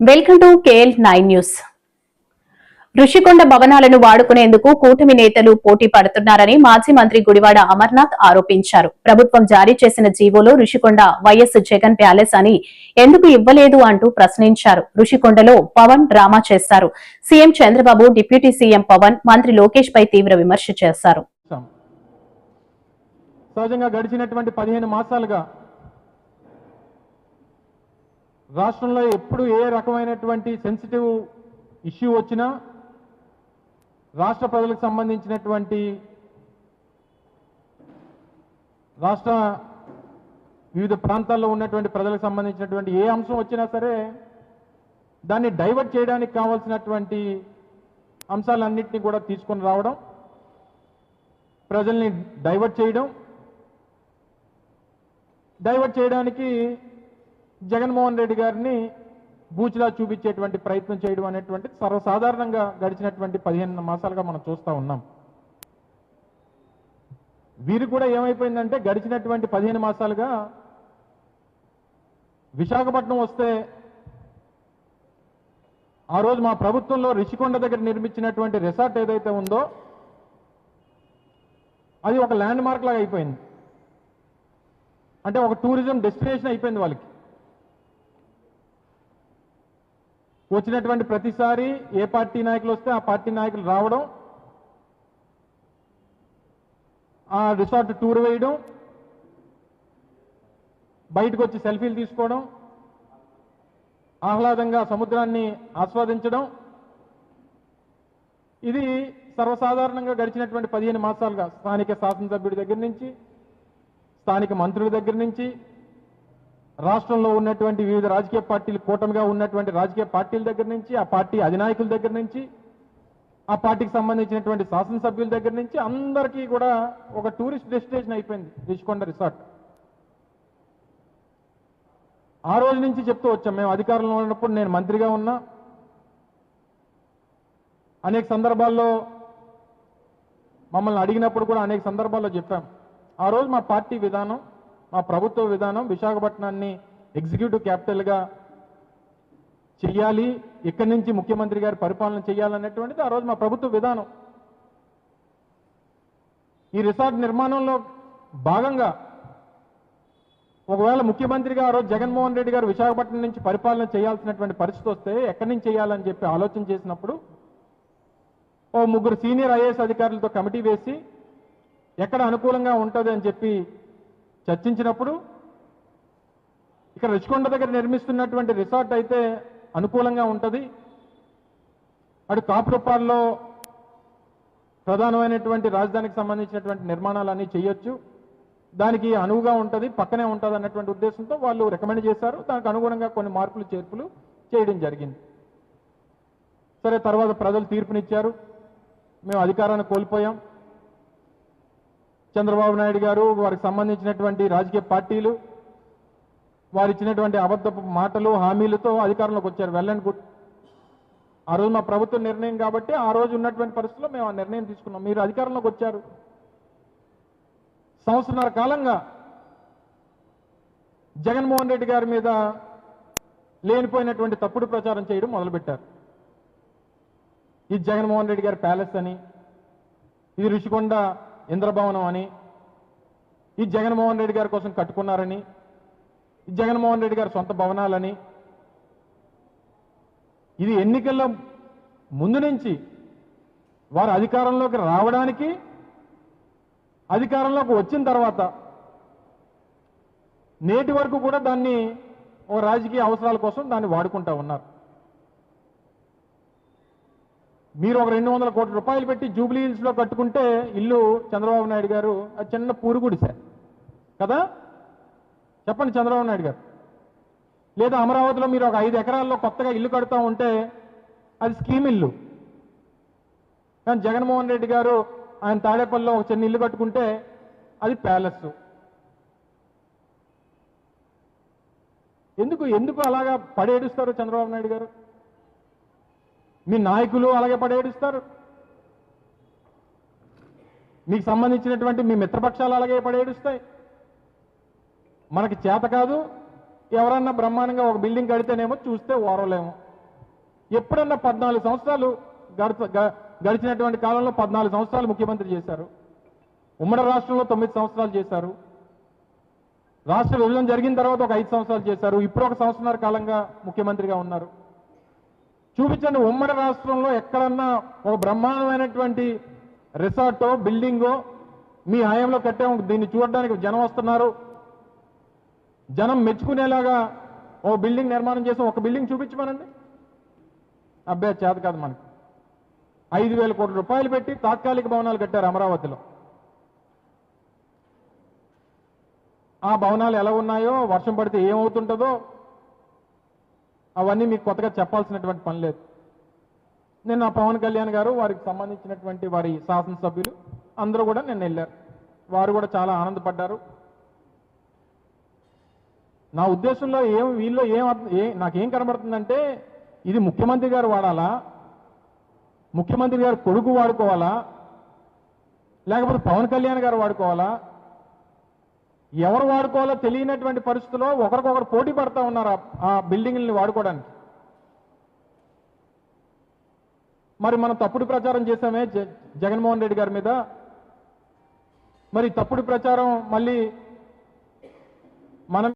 Welcome to KL nine news. Rushikonda భవనాలను వాడుకునేందుకు కూటమి నేతలు పోటీ పడుతున్నారని మాజీ మంత్రి గుడివాడ అమర్నాథ్ ఆరోపించారు. ప్రభుత్వం జారీ చేసిన జీవోలో ఋషికొండ వైఎస్ జగన్ ప్యాలెస్ అని ఎందుకు ఇవ్వలేదు అంటూ ప్రశ్నించారు. ఋషికొండలో పవన్ డ్రామా చేశారు. CM Chandrababu deputy CM Pawan మంత్రి లోకేష్ పై తీవ్ర విమర్శ చేశారు. సహజంగా గడిచినటువంటి పదిహేను మాసాలుగా రాష్ట్రంలో ఎప్పుడు ఏ రకమైనటువంటి సెన్సిటివ్ ఇష్యూ వచ్చినా రాష్ట్ర ప్రజలకు సంబంధించినటువంటి రాష్ట్ర వివిధ ప్రాంతాల్లో ఉన్నటువంటి ప్రజలకు సంబంధించినటువంటి ఏ అంశం వచ్చినా సరే దాన్ని డైవర్ట్ చేయడానికి కావాల్సినటువంటి అంశాలన్నింటినీ కూడా తీసుకొని రావడం ప్రజల్ని డైవర్ట్ చేయడం డైవర్ట్ చేయడానికి జగన్మోహన్ రెడ్డి గారిని బూచిలా చూపించేటువంటి ప్రయత్నం చేయడం అనేటువంటి సర్వసాధారణంగా గడిచినటువంటి పదిహేను మాసాలుగా మనం చూస్తూ ఉన్నాం. వీరు కూడా ఏమైపోయిందంటే గడిచినటువంటి పదిహేను మాసాలుగా విశాఖపట్నం వస్తే ఆ రోజు మా ప్రభుత్వంలో రిషికొండ దగ్గర నిర్మించినటువంటి రిసార్ట్ ఏదైతే ఉందో అది ఒక ల్యాండ్ మార్క్ లాగా అయిపోయింది. అంటే ఒక టూరిజం డెస్టినేషన్ అయిపోయింది వాళ్ళకి. వచ్చినటువంటి ప్రతిసారి ఏ పార్టీ నాయకులు వస్తే ఆ పార్టీ నాయకులు రావడం ఆ రిసార్ట్ టూర్ వేయడం బయటకు వచ్చి సెల్ఫీలు తీసుకోవడం ఆహ్లాదంగా సముద్రాన్ని ఆస్వాదించడం. ఇది సర్వసాధారణంగా గడిచినటువంటి పదిహేను మాసాలుగా స్థానిక శాసనసభ్యుడి దగ్గర నుంచి స్థానిక మంత్రుల దగ్గర నుంచి రాష్ట్రంలో ఉన్నటువంటి వివిధ రాజకీయ పార్టీలు కూటమిగా ఉన్నటువంటి రాజకీయ పార్టీల దగ్గర నుంచి ఆ పార్టీ అధినాయకుల దగ్గర నుంచి ఆ పార్టీకి సంబంధించినటువంటి శాసనసభ్యుల దగ్గర నుంచి అందరికీ కూడా ఒక టూరిస్ట్ డెస్టినేషన్ అయిపోయింది రిషికొండ రిసార్ట్. ఆ రోజు నుంచి చెప్తూ వచ్చాం మేము అధికారంలో ఉన్నప్పుడు నేను మంత్రిగా ఉన్నా. అనేక సందర్భాల్లో మమ్మల్ని అడిగినప్పుడు కూడా అనేక సందర్భాల్లో చెప్పాం. ఆ రోజు మా పార్టీ విధానం ఆ ప్రభుత్వ విధానం విశాఖపట్నాన్ని ఎగ్జిక్యూటివ్ క్యాపిటల్గా చెయ్యాలి ఇక్కడి నుంచి ముఖ్యమంత్రి గారి పరిపాలన చేయాలనేటువంటిది ఆ రోజు మా ప్రభుత్వ విధానం. ఈ రిసార్ట్ నిర్మాణంలో భాగంగా ఒకవేళ ముఖ్యమంత్రిగా ఆ రోజు జగన్మోహన్ రెడ్డి గారు విశాఖపట్నం నుంచి పరిపాలన చేయాల్సినటువంటి పరిస్థితి వస్తే ఎక్కడి నుంచి చేయాలని చెప్పి ఆలోచన చేసినప్పుడు ఓ ముగ్గురు సీనియర్ ఐఏఎస్ అధికారులతో కమిటీ వేసి ఎక్కడ అనుకూలంగా ఉంటుంది అని చెప్పి చర్చించినప్పుడు ఇక్కడ రుచికొండ దగ్గర నిర్మిస్తున్నటువంటి రిసార్ట్ అయితే అనుకూలంగా ఉంటుంది. అటు కాపురుప్పాల్లో ప్రధానమైనటువంటి రాజధానికి సంబంధించినటువంటి నిర్మాణాలన్నీ చేయొచ్చు. దానికి అనువుగా ఉంటుంది పక్కనే ఉంటుంది అన్నటువంటి ఉద్దేశంతో వాళ్ళు రికమెండ్ చేశారు. దానికి అనుగుణంగా కొన్ని మార్పులు చేర్పులు చేయడం జరిగింది. సరే తర్వాత ప్రజలు తీర్పునిచ్చారు. మేము అధికారాన్ని కోల్పోయాం. చంద్రబాబు నాయుడు గారు వారికి సంబంధించినటువంటి రాజకీయ పార్టీలు వారు ఇచ్చినటువంటి అబద్ధపు మాటలు హామీలతో అధికారంలోకి వచ్చారు. వెళ్ళండి గుడ్. ఆ రోజు మా ప్రభుత్వ నిర్ణయం కాబట్టి ఆ రోజు ఉన్నటువంటి పరిస్థితుల్లో మేము ఆ నిర్ణయం తీసుకున్నాం. మీరు అధికారంలోకి వచ్చారు. సంవత్సరాల కాలంగా జగన్మోహన్ రెడ్డి గారి మీద లేనిపోయినటువంటి తప్పుడు ప్రచారం చేయడం మొదలుపెట్టారు. ఇది జగన్మోహన్ రెడ్డి గారి ప్యాలెస్ అని ఇది రుషికొండ ఇంద్రభవనం అని ఈ జగన్మోహన్ రెడ్డి గారి కోసం కట్టుకున్నారని ఈ జగన్మోహన్ రెడ్డి గారి సొంత భవనాలని. ఇది ఎన్నికల్లో ముందు నుంచి వారు అధికారంలోకి రావడానికి అధికారంలోకి వచ్చిన తర్వాత నేటి వరకు కూడా దాన్ని ఓ రాజకీయ అవసరాల కోసం దాన్ని వాడుకుంటా ఉన్నారు. మీరు ఒక రెండు వందల కోట్ల రూపాయలు పెట్టి జూబ్లీ హిల్స్లో కట్టుకుంటే ఇల్లు చంద్రబాబు నాయుడు గారు అది చిన్న పూరుగుడిసే కదా? చెప్పండి చంద్రబాబు నాయుడు గారు. లేదా అమరావతిలో మీరు ఒక ఐదు ఎకరాల్లో కొత్తగా ఇల్లు కడుతూ ఉంటే అది స్కీమ్ ఇల్లు. కానీ జగన్మోహన్ రెడ్డి గారు ఆయన తాడేపల్లిలో ఒక చిన్న ఇల్లు కట్టుకుంటే అది ప్యాలెస్ ఎందుకు ఎందుకు అలాగా పడేడుస్తారు చంద్రబాబు నాయుడు గారు? మీ నాయకులు అలాగే పడేడుస్తారు. మీకు సంబంధించినటువంటి మీ మిత్రపక్షాలు అలాగే పడేడుస్తాయి. మనకి చేత కాదు ఎవరన్నా బ్రహ్మాండంగా ఒక బిల్డింగ్ కడితేనేమో చూస్తే ఓరలేము. ఎప్పుడన్నా పద్నాలుగు సంవత్సరాలు గడచ గ- గడిచినటువంటి కాలంలో పద్నాలుగు సంవత్సరాలు ముఖ్యమంత్రి చేశారు. ఉమ్మడి రాష్ట్రంలో తొమ్మిది సంవత్సరాలు చేశారు. రాష్ట్ర విభజన జరిగిన తర్వాత ఒక ఐదు సంవత్సరాలు చేశారు. ఇప్పుడు ఒక సంవత్సరాల కాలంగా ముఖ్యమంత్రిగా ఉన్నారు. చూపించండి ఉమ్మడి రాష్ట్రంలో ఎక్కడన్నా ఒక బ్రహ్మాండమైనటువంటి రిసార్టో బిల్డింగో మీ హయాంలో కట్టాము దీన్ని చూడడానికి జనం వస్తున్నారు. జనం మెచ్చుకునేలాగా ఓ బిల్డింగ్ నిర్మాణం చేసాం ఒక బిల్డింగ్ చూపించమనండి. అబ్బే చేత కాదు మనకి. ఐదు వేల కోట్ల రూపాయలు పెట్టి తాత్కాలిక భవనాలు కట్టారు అమరావతిలో. ఆ భవనాలు ఎలా ఉన్నాయో వర్షం పడితే ఏమవుతుంటుందో అవన్నీ మీకు కొత్తగా చెప్పాల్సినటువంటి పని లేదు. నిన్న పవన్ కళ్యాణ్ గారు వారికి సంబంధించినటువంటి వారి శాసనసభ్యులు అందరూ కూడా నిన్న వెళ్ళారు. వారు కూడా చాలా ఆనందపడ్డారు. నా ఉద్దేశంలో ఏం వీళ్ళు ఏం అర్థం- ఏ నాకేం కనబడుతుందంటే ఇది ముఖ్యమంత్రి గారు వాడాలా? ముఖ్యమంత్రి గారు కొడుకు వాడుకోవాలా? లేకపోతే పవన్ కళ్యాణ్ గారు వాడుకోవాలా? ఎవరు వాడుకోవాలో తెలియనటువంటి పరిస్థితుల్లో ఒకరికొకరు పోటీ పడతా ఉన్నారు ఆ- బిల్డింగ్ని వాడుకోవడానికి. మరి మనం తప్పుడు ప్రచారం చేశామే జగన్మోహన్ రెడ్డి గారి మీద. మరి తప్పుడు ప్రచారం మళ్ళీ మనం